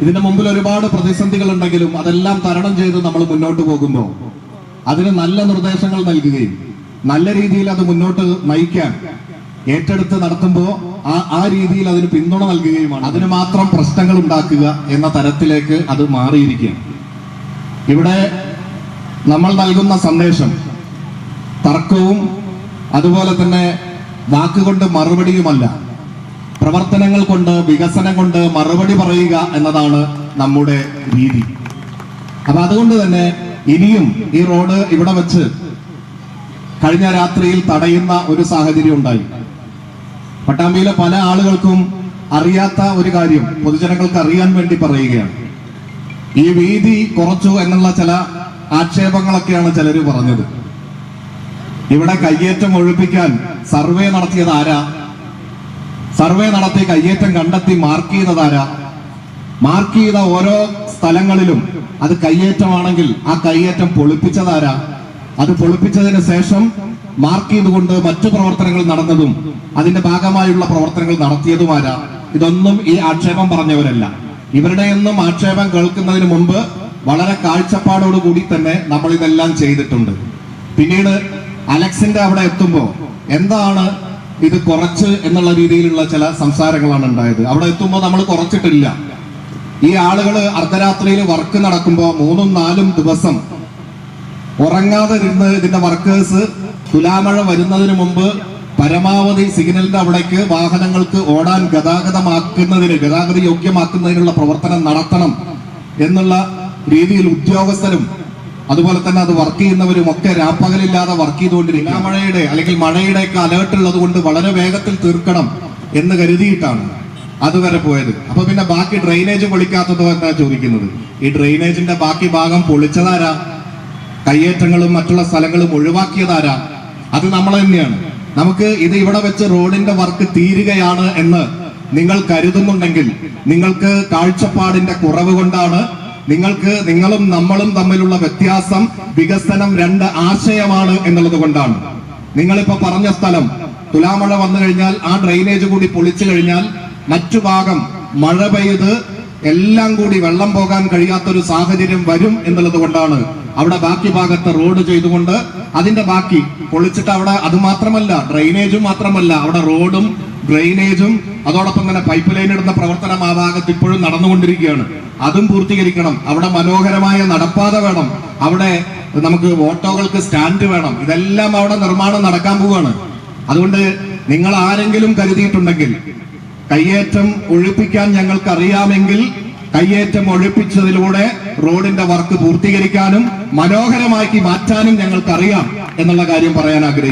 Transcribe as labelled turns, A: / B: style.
A: ഇതിന്റെ മുമ്പിൽ ഒരുപാട് പ്രതിസന്ധികൾ ഉണ്ടെങ്കിലും അതെല്ലാം തരണം ചെയ്ത് നമ്മൾ മുന്നോട്ട് പോകുമ്പോൾ അതിന് നല്ല നിർദ്ദേശങ്ങൾ നൽകുകയും നല്ല രീതിയിൽ അത് മുന്നോട്ട് നയിക്കാൻ ഏറ്റെടുത്ത് നടത്തുമ്പോൾ ആ ആ രീതിയിൽ അതിന് പിന്തുണ നൽകുകയുമാണ്. അതിന് മാത്രം പ്രശ്നങ്ങൾ ഉണ്ടാക്കുക എന്ന തരത്തിലേക്ക് അത് മാറിയിരിക്കുകയാണ്. ഇവിടെ നമ്മൾ നൽകുന്ന സന്ദേശം തർക്കവും അതുപോലെ തന്നെ വാക്കുകൊണ്ട് മറുപടിയുമല്ല. പ്രവർത്തനങ്ങൾ കൊണ്ട് വികസനം കൊണ്ട് മറുപടി പറയുക എന്നതാണ് നമ്മുടെ രീതി. അപ്പൊ അതുകൊണ്ട് തന്നെ ഇനിയും ഈ റോഡ് ഇവിടെ വെച്ച് കഴിഞ്ഞ രാത്രിയിൽ തടയുന്ന ഒരു സാഹചര്യം ഉണ്ടായി. പട്ടാമ്പിയിലെ പല ആളുകൾക്കും അറിയാത്ത ഒരു കാര്യം പൊതുജനങ്ങൾക്ക് അറിയാൻ വേണ്ടി പറയുകയാണ്. ഈ വീതി കുറച്ചു എന്നുള്ള ചില ആക്ഷേപങ്ങളൊക്കെയാണ് ചിലർ പറഞ്ഞത്. ഇവിടെ കയ്യേറ്റം ഒഴിപ്പിക്കാൻ സർവേ നടത്തിയത് ആരാ? സർവേ നടത്തി കയ്യേറ്റം കണ്ടെത്തി മാർക്ക് ചെയ്തതാരാ മാർക്ക് ചെയ്ത ഓരോ സ്ഥലങ്ങളിലും അത് കയ്യേറ്റമാണെങ്കിൽ ആ കയ്യേറ്റം പൊളിപ്പിച്ചതാരാ അത് പൊളിപ്പിച്ചതിന് ശേഷം മാർക്ക് ചെയ്തുകൊണ്ട് മറ്റു പ്രവർത്തനങ്ങൾ നടന്നതും അതിന്റെ ഭാഗമായുള്ള പ്രവർത്തനങ്ങൾ നടത്തിയതുമാരാ ഇതൊന്നും ഈ ആക്ഷേപം പറഞ്ഞവരല്ല. ഇവരുടെയൊന്നും ആക്ഷേപം കേൾക്കുന്നതിന് മുമ്പ് വളരെ കാഴ്ചപ്പാടോട് കൂടി തന്നെ നമ്മൾ ഇതെല്ലാം ചെയ്തിട്ടുണ്ട്. പിന്നീട് അലക്സിന്റെ അവിടെ എത്തുമ്പോൾ എന്താണ് ഇത് കുറച്ച് എന്നുള്ള രീതിയിലുള്ള ചില സംസാരങ്ങളാണ് ഉണ്ടായത്. അവിടെ എത്തുമ്പോൾ നമ്മൾ കുറച്ചിട്ടില്ല. ഈ ആളുകൾ അർദ്ധരാത്രിയിൽ വർക്ക് നടക്കുമ്പോൾ മൂന്നും നാലും ദിവസം ഉറങ്ങാതെ ഇരുന്ന് ഇതിന്റെ വർക്കേഴ്സ് തുലാമഴ വരുന്നതിന് മുമ്പ് പരമാവധി സിഗ്നലിന്റെ അവിടേക്ക് വാഹനങ്ങൾക്ക് ഓടാൻ ഗതാഗതമാക്കുന്നതിന് ഗതാഗത യോഗ്യമാക്കുന്നതിനുള്ള പ്രവർത്തനം നടത്തണം എന്നുള്ള രീതിയിൽ ഉദ്യോഗസ്ഥരും അതുപോലെ തന്നെ അത് വർക്ക് ചെയ്യുന്നവരും ഒക്കെ രാപ്പകലില്ലാതെ വർക്ക് ചെയ്തുകൊണ്ടിരിക്കുക. മഴയുടെ അല്ലെങ്കിൽ മഴയുടെ ഒക്കെ അലേർട്ട് ഉള്ളത് കൊണ്ട് വളരെ വേഗത്തിൽ തീർക്കണം എന്ന് കരുതിയിട്ടാണ് അതുവരെ പോയത്. അപ്പൊ പിന്നെ ബാക്കി ഡ്രെയിനേജ് പൊളിക്കാത്തതോ എന്നാ ചോദിക്കുന്നത്. ഈ ഡ്രെയിനേജിന്റെ ബാക്കി ഭാഗം പൊളിച്ചതാരാ? കയ്യേറ്റങ്ങളും മറ്റുള്ള സ്ഥലങ്ങളും ഒഴിവാക്കിയതാരാ? അത് നമ്മൾ തന്നെയാണ്. നമുക്ക് ഇത് ഇവിടെ വെച്ച് റോഡിന്റെ വർക്ക് തീരുകയാണ് എന്ന് നിങ്ങൾ കരുതുന്നുണ്ടെങ്കിൽ നിങ്ങൾക്ക് കാഴ്ചപ്പാടിന്റെ കുറവ് കൊണ്ടാണ് നിങ്ങൾക്ക് നിങ്ങളും നമ്മളും തമ്മിലുള്ള വ്യത്യാസം വികസനം രണ്ട് ആശയമാണ് എന്നുള്ളത് കൊണ്ടാണ്. നിങ്ങളിപ്പോ പറഞ്ഞ സ്ഥലം തുലാമഴ വന്നു കഴിഞ്ഞാൽ ആ ഡ്രെയിനേജ് കൂടി പൊളിച്ചു കഴിഞ്ഞാൽ മറ്റു ഭാഗം മഴ പെയ്ത് എല്ലാം കൂടി വെള്ളം പോകാൻ കഴിയാത്തൊരു സാഹചര്യം വരും എന്നുള്ളത് കൊണ്ടാണ് അവിടെ ബാക്കി ഭാഗത്ത് റോഡ് ചെയ്തുകൊണ്ട് അതിന്റെ ബാക്കി പൊളിച്ചിട്ട് അവിടെ അത് മാത്രമല്ല ഡ്രെയിനേജും മാത്രമല്ല അവിടെ റോഡും ഡ്രെയിനേജും അതോടൊപ്പം തന്നെ പൈപ്പ് ലൈൻ ഇടുന്ന പ്രവർത്തനം ആ ഭാഗത്ത് ഇപ്പോഴും നടന്നുകൊണ്ടിരിക്കുകയാണ്. അതും പൂർത്തീകരിക്കണം. അവിടെ മനോഹരമായ നടപ്പാത വേണം. അവിടെ നമുക്ക് ഓട്ടോകൾക്ക് സ്റ്റാൻഡ് വേണം. ഇതെല്ലാം അവിടെ നിർമ്മാണം നടക്കാൻ പോവുകയാണ്. അതുകൊണ്ട് നിങ്ങൾ ആരെങ്കിലും കരുതിയിട്ടുണ്ടെങ്കിൽ കയ്യേറ്റം ഒഴിപ്പിക്കാൻ ഞങ്ങൾക്ക് അറിയാമെങ്കിൽ കയ്യേറ്റം ഒഴിപ്പിച്ചതിലൂടെ റോഡിന്റെ വർക്ക് പൂർത്തീകരിക്കാനും മനോഹരമാക്കി മാറ്റാനും ഞങ്ങൾക്കറിയാം എന്നുള്ള കാര്യം പറയാൻ ആഗ്രഹിക്കുന്നു.